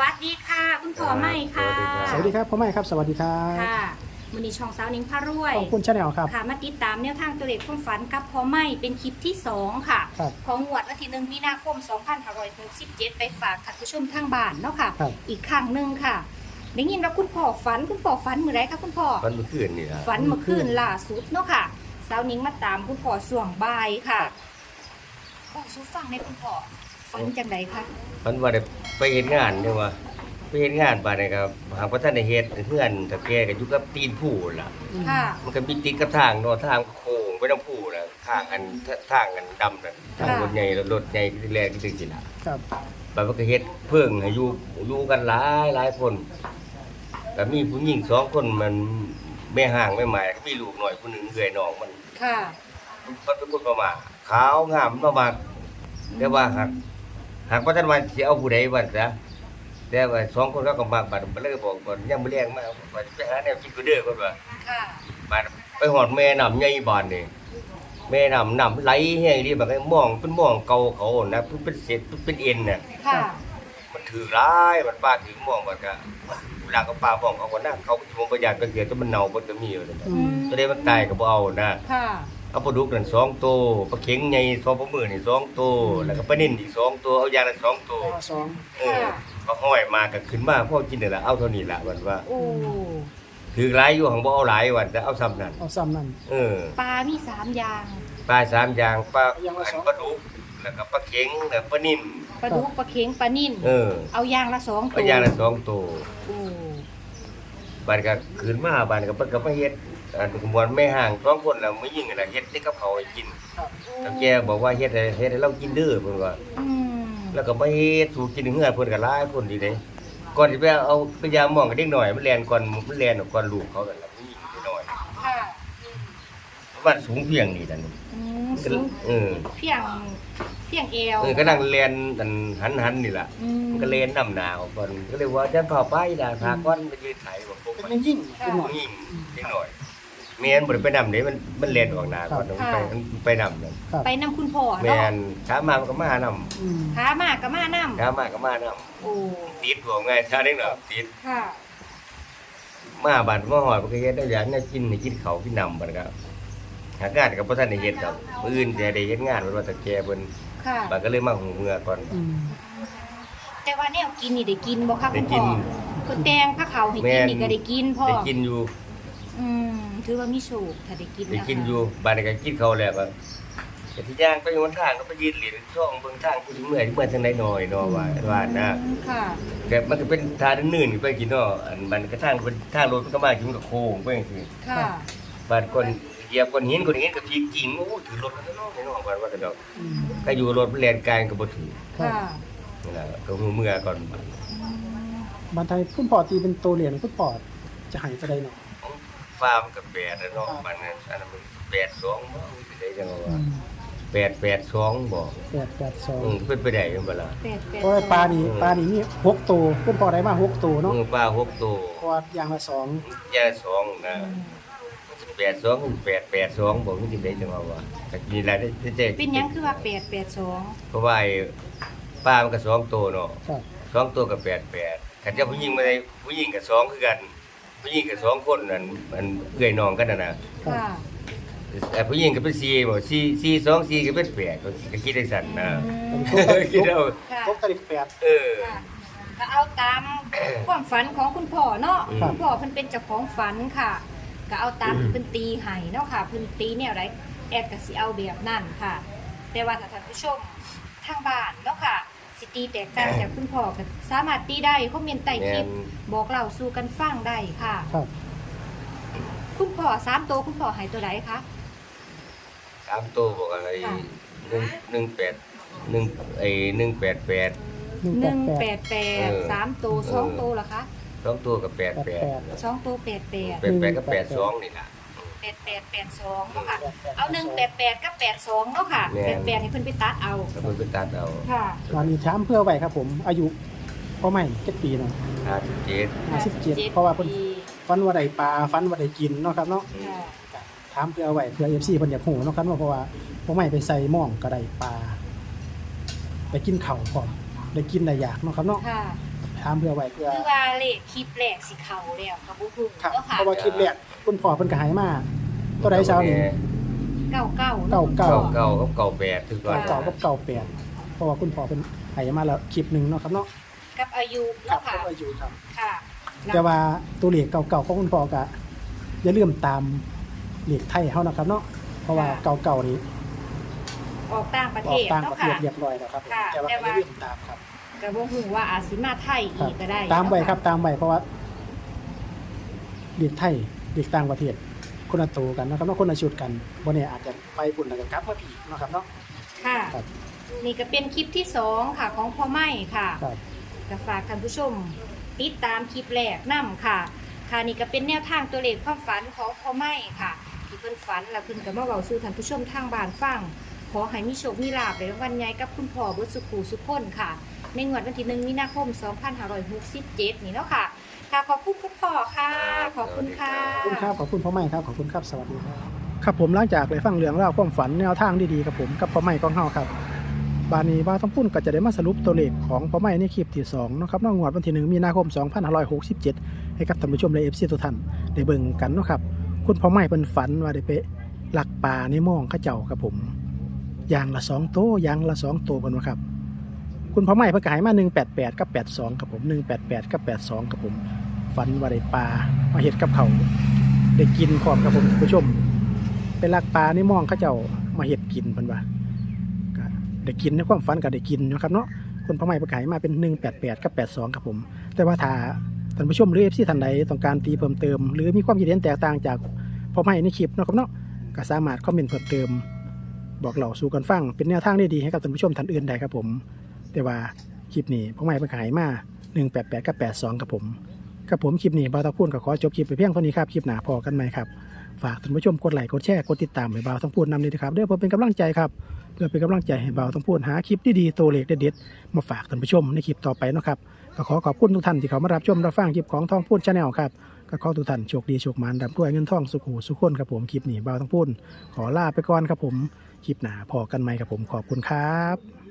วัสดีค่ะ คุณพ่อไม่ค่ะสวัสดีครับพ่อแม่ครับ สวัสดีครับค่ะมือนี้ช่องสาวนิ้งพารวยขอบคุณชาแนลครับค่ะมาติดตามแนวทางตัวเลขความฝันกับพ่อไม่เป็นคลิปที่ 2 ค่ะครับของงวดวันที่หนึ่งมีนาคม 2567 ไปฝากท่านผู้ชมทางบ้านเนาะค่ะครับอีกครั้งหนึ่งค่ะได้ยินว่าคุณพ่อฝันคุณพ่อฝันเมื่อไรคะคุณพ่อมันเมื่อคืนนี่ล่ะฝันเมื่อคืนล่าสุดเนาะค่ะสาวนิ้งมาตามคุณพ่อส่วงบ่ายค่ะบอกสู้ฟังในคุณพ่อฝันจังไดคะมันว่าได้ ไปเฮ็ดงานเนี่ยว่าไปเฮ็ดงานบาดนี่ครับหากว่าท่านได้เฮ็ดเพื่อนตะแกก็อยู่กับตีนผู้ล่ะ ค่ะ มันก็มีติดกับทางเนาะทางโค้งไปน้ำผู้น่ะทางอันทางอันดำน่ะทางรถใหญ่รถใหญ่ที่แรกที่ถึงสิล่ะครับบาดมันก็เฮ็ดเพิ่งให้อยู่อยู่กันหลายหลายคนก็มีผู้หญิงสองคนมันแม่ห่างแม่หมายก็มีลูกหน่อยผู้หนึงเอื้อยน้องมันค่ะ มันเป็นคนประมาทขาวงามประมาทแต่ว่าหาก หากว่าท่านว่าสิเอาผู้ใดวันซะแต่ว่าสองคนเขาก็มากบัดมันเลยบอกก่อนยังบ่เลี้ยงมาว่าไปหาแนวกินกูเด้อเพิ่นว่าค่ะบัดไปหอดแม่น้ำใหญ่บานนี่แม่น้ำน้ำไหลแห้งดีแบบไอ้มองเป็นมองเก่าเขานะเป็นเป็นเศษเป็นเอ็นน่ะค่ะมันถือร้ายมันป้าถือมองบัดก็เวลาเขาปลามองเขาก็น่าเขาสิบ่ประหยัดก็เกิดก็มันเน่าบ่ก็มีอยู่นั่นน่ะอืมตัวใดมันตายก็บ่เอานะค่ะ เอาปลาดุกนั่นสองตัวปลาเข็งใหญ่สองปลาหมื่นนี่สองตัวแล้วก็ปลานิ่นอีกสองตัวเอายางละสองตัวสองเออก็ห้อยมาก็ขึ้นมาพ่อกินนี่แหละเอาเท่านี้ละวันว่าโอ้ถือหลายอยู่ของบ่เอาหลายวันแต่เอาซ้ำนั่นเอาซ้ำนั่นเออปลามีสามอย่างปลาสามอย่างปลาอย่างละสองปลาดุกแล้วก็ปลาเข็งแล้วปลานิ่นปลาดุกปลาเค็งปลานิ่นเออเอาอย่างละสองตัเอาวยางละสองตัวโอ้บัดก็ขึ้นมาบัดก็เพิ่นก็มาเฮ็ด อันขบวนแม่ห่างสองคนแล้วไม่ยิ่งน่ะเฮ็ดให้กับเขาให้กินครับแล้วแกบอกว่าเฮ็ดให้เฮ็ดให้เรากินเด้อเพิ่นว่าอืมแล้วก็มาเฮ็ดสู่กินเฮือนเพิ่นก็หลายคนดีเด้ก่อนสิไปเอาพยายามมองกับเด็กหน่อยมันแล่นก่อนมันแล่นออกก่อนลูกเขานั่นล่ะผู้หญิงเด็กน้อยค่ะประมาณสูงเพียงนี่นั่นอืมสูงเออเพียงเพียงเอวเออก็นั่งแล่นอันหันๆนี่ล่ะอืมมันก็เล่นน้ำหนาวก่อนก็เลยว่าจะพาไปด่าพาก่อนไปยืนไถบอกพวกเป็นมันยิ่งเป็นหน่อยผู้หญิงเด็กน้อย แม่นบ่ได้ไปนำเด้มันมันเล่นออกหน้าก่อนมันไปมันไปนำนั่นครับไปนำคุณพ่อแม่เนาะนขามามันก็มานำอืมขามากกับมานํขามาก็มานำโอ้ติดบ่ง่ายชาเด็กน้อยติดค่ะ มาบัดมาหอดมันก็เฮ็ดได้อย่างนี้กินให้กินเขาวกินน้ำบัดก็หางานกับบ่ทันได้เฮ็ดดอกมื้ออื่นจะได้เฮ็ดงานมันว่าแต่แกเพิ่นค่ะ บัดก็เลยมาหูเมื่อก่อน อืมแต่ว่าแนวกินนี่ได้กินบ่คะได้คุณกิพ่อน คุณแตงผ้าเขาวให้แม่กินนนี่ก็ได้กินพ่อได้กินอยู่อืม ถือว่ามีโชคถ้าได้กินได้แล้วกินค่ะอยู่บัดนี้ก็กินข้าวแล้วก็แต่ที่ย่างไปหนทางก็ไปยืนเหรียญช่องเบิ่งทางผู้ที่เมื่อยที่เมื่อยทางใดหน่อยเนาะว่าว่านะค่ะ แต่มันก็เป็นทางนื่นๆไปกินเนาะอันมันก็ทางเป็นทางรถมันก็มากินกับโค้งไปจังซี่ ค่ะบัดคนเหยียบคนหินคนหินก็พีกกิ่งโอ้ถือรถกันเนาะเนาะว่าว่าแต่ดอกอืมก็อยู่รถมันแล่นกลางก็บ่ถือครับค่ะนี่ล่ะก็หูเมื่อก่อนบันไทยคุณพ่อตีเป็นตัวเหรียญคุณพ่อจะใหายจะได้เนาะ ฟาร์มกับแปดแล้วเนาะมันนั้นอันนั้นมันแปดสองบ่สิได้จังอืว่ามแปดแปดสองบ่แปดแปดสองอืมเป็นไปได้ยังบ่ล่ะแปดแปดเพราะว่าปลานี่ปลานี่มีหกตัวคุณพ่อได้มาหกตัวเนาะอืมปลาหกตัวเพราะว่าอย่างละสองยาสองนะแปดสองแปดแปดสองบ่มันสิได้จังว่าว่าก็มีรายได้เจ๊เป็นหยังคือว่าแปดแปดสองเพราะว่าไอ้ปลามันก็สองตัวเนาะ ครับ สองตัวกับแปดแปดคันเจ้าผู้หญิงมาได้ผู้หญิงกับสองคือกัน ผู้หญิงกับสองคนนั่นมันเอื้อยน้องกันน่ะนะค่ะ แต่ผู้หญิงก็เป็นสี่บ่สี่สี่สองสี่ก็เป็นแปดก็ก็คิดได้สั่นนะอืม คิดเอาค่ะครบตะลิกแปด เออ ค่ะก็เอาตาม ความฝันของคุณพ่อเนาะครับคุณพ่อเพิ่นเป็นเจ้าของฝันค่ะ ก็เอาตามที่เพิ่นตีให้เนาะค่ะเพิ่นตีแนวใดแอดก็สิเอาแบบนั้นค่ะ แต่ว่าถ้าท่านผู้ชมทางบ้านเนาะค่ะ สิตีแตกต่างจากคุณพ่อก็สามารถตีได้คอมเมนต์ใต้คลิปแม่นบอกเล่าสู่กันฟังได้ค่ะ ครับคุณพ่อสามตัวคุณพ่อให้ตัวใดคะสามตัวบอกอะไรค่ะหนึ่งหนึ่งแปดหนึ่งไอ้หนึ่งแปดแปดหนึ่งหแปนึ่ดงแปแปดดแปดเออสามตัวสองตัวเหรอคะสองตัวกับแปดแปดสองตัวแปดแปดแปดแปดกับแปดสองนี่ล่ะ แปดแปดแปดสองเนาะค่ะ เอาหนึ่งแปดแปดกับแปดสองเนาะค่ะแม่แปดนแปดให้เพิ่นไปตัดเอาแล้วมันไปตัดเอาค่ะวันนี้ถามเพื่อไว้ครับผม อายุพ่อใหม่เจ็ดปีเนาะห้าสิบเจ็ดห้าสิบเจ็ดเพราะว่าเพิ่นปีฟันว่าได้ปลาฟันว่าได้กินเนาะครับเนาะค่ะถามเพื่อไว้เพื่อเอฟซีเพิ่นอยากหูเนาะครับเนาะเพราะว่าพ่อใหม่ไปใส่หม่องก็ได้ปลาไปกินเข่าวพร้อมได้กินได้อยากเนาะครับเนาะค่ะให้ ถามเพื่อไว้เพื่อคือว่าเลขคลิปแรกสิเข้าแล้วก็บ่ฮู้ครับเนาะค่ะเพราะว่าคลิปแรกคุณพ่อเพิ่นก็ใหายมาตัวใดเช้านี้เก้าเก้าเก้า เก่าเก่ากับเก่าแปดถึงก่อนเก่ากับเก่าแปดเพราะว่าคุณพ่อเพิ่นใหายมาแล้วคลิปหนึงเนาะครับเนาะกับอายุครับเนาะค่ะก็อายุครับ ค่ะแต่ว่าตัวเลขเก่าๆของคุณพ่อก็อย่าลืมตามเลขไทยเฮานะครับเนาะเพราะว่าเก่าๆนี้ออกต่างประอเทอกศต่างเนาะประเทค่ะศเรียบร้อยแล้วครับผมค่ะแต่ว่าแต่ก็อว่าย่าลืมตามครับ ก็บ่ฮู้ว่าอาจสิมาไทยครัอีบกก็ได้ตามไว้เนะะครับตามไว้เพราะว่าเลขไทยเลขต่างประเทศคนละตัวกันนะครับเนาะคนละชุดกันบ่แน่อาจจะไปปุ่นแล้วก็กลับมาผีกเนาะครับเนาะ ค่ะ ครับ นี่ก็เป็นคลิปที่สองค่ะของพ่อไม่ค่ะ ครับ ก็ฝากท่านผู้ชม ติดตามคลิปแรกนํค่ะ ค่ะนี่ก็เป็นแนวทางตัวเลขความฝันของพ่อไม่ค่ะ ที่เพิ่นฝันแล้วเพิ่นก็มาเว้าสู่ท่านผู้ชมทางบ้านฟัง ขอให้มีโชคมีลาภในรางวัลใหญ่กับคุณพ่อบุญสุขูสุขคนค่ะ ในงวดวันที่1มีนาคม 2567 นี่เนาะค่ะ ค่ะขอบคุณคุณพ่อค่ะ ขอบคุณค่ะ ขอบคุณครับ ขอบคุณพ่อใหม่ครับ ขอบคุณครับ สวัสดีครับ ครับผมหลังจากได้ฟังเรื่องราวความฝันแนวทางดีๆกับผมกับพ่อใหม่ของเฮาครับ บานนี้บ้าวต้องพูดก็จะได้มาสรุปตัวเลขของพ่อใหม่ในคลิปที่2เนาะครับเนอกงวดวันที่1มีนาคม 2567 ให้กับท่านผู้ชมและ FC ทุกท่านได้เบิ่งกันเนาะครับ คุณพ่อใหม่เพิ่นฝันว่าได้ไปหลักป่าในหม่องเขาเจ้าครับผมอย่างละ2โตวอย่างละ2โตวเพิ่นว่าครับ คุณพ่อใหม่เพิ่นก็ให้มา188กับ82ครับผม188กับ82ครับผมฝันว่าได้ปลามาเห็ดกับเขาได้กินพร้อมกับผมผู้ชมไปลักปลาในหมองเขาเจ้ามาเห็ดกินเพิ่นว่าก็ได้กินในความฝันก็ได้กินนะครับเนาะคนพ่อใหม่ประกายมาเป็น 188 กับ 82 ครับผม แต่ว่าถ้าท่านผู้ชมหรือ FC ท่านใดต้องการตีเพิ่มเติม หรือมีความคิดเห็นแตกต่างจากพ่อใหม่ในคลิปนะครับเนาะก็สามารถคอมเมนต์เพิ่มเติม บอกเล่าสู่กันฟังเป็นแนวทางที่ดีให้กับท่านผู้ชมท่านอื่นได้ครับผม แต่ว่าคลิปนี้พ่อใหม่ประกายมา188กับ82ครับผมกับผมคลิปนี้บ่าวต้องพูดก็ขอจบคลิปไปเพียงเท่านี้ครับคลิปหนาพอกันไหมครับฝากท่านผู้ชมกดไลค์กดแชร์กดติดตามให้บ่าวต้องพูดนำเลยนะครับเด้อเพื่อเป็นกำลังใจครับเพื่อเป็นกำลังใจให้บ่าวต้องพูดหาคลิปดีๆตัวเล็กเด็ดๆมาฝากท่านผู้ชมในคลิปต่อไปนะครับก็ขอขอบคุณทุกท่านที่เขามารับชมรับฟังคลิปของทองพูดชาแนลครับก็ขอทุกท่านโชคดีโชคมานดำด้วยเงินทองสุขหูสุขคนครับผมคลิปนี้บ่าวต้องพูดขอลาไปก่อนครับผมคลิปหนาพอกันไหมครับผมขอบคุณครับ